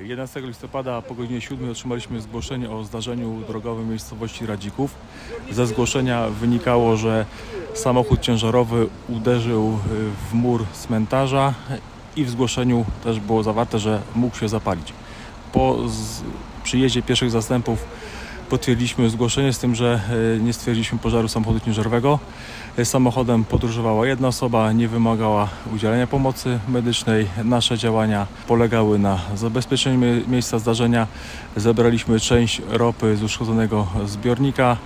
11 listopada po godzinie 7 otrzymaliśmy zgłoszenie o zdarzeniu drogowym w miejscowości Radzików. Ze zgłoszenia wynikało, że samochód ciężarowy uderzył y, w mur cmentarza i w zgłoszeniu też było zawarte, że mógł się zapalić. Po przyjeździe pierwszych zastępów potwierdziliśmy zgłoszenie z tym, że y, nie stwierdziliśmy pożaru samochodu ciężarowego. Y, Samochodem podróżowała jedna osoba, nie wymagała udzielenia pomocy medycznej. Nasze działania polegały na zabezpieczeniu mie- miejsca zdarzenia. Zebraliśmy część ropy z uszkodzonego zbiornika.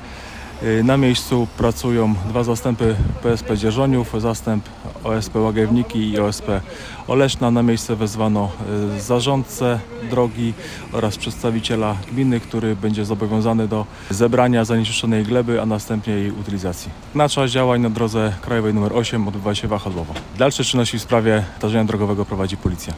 Y, Na miejscu pracują dwa zastępy PSP Dzierżoniów, zastęp OSP Łagiewniki i OSP Oleszna. Na miejsce wezwano y, zarządcę drogi oraz przedstawiciela gminy, który będzie zobowiązany do zebrania zanieczyszczonej gleby, a następnie jej utylizacji. Na czas działań na drodze krajowej nr 8 odbywa się waha odmowa. Dalsze czynności w sprawie zdarzenia drogowego prowadzi policja.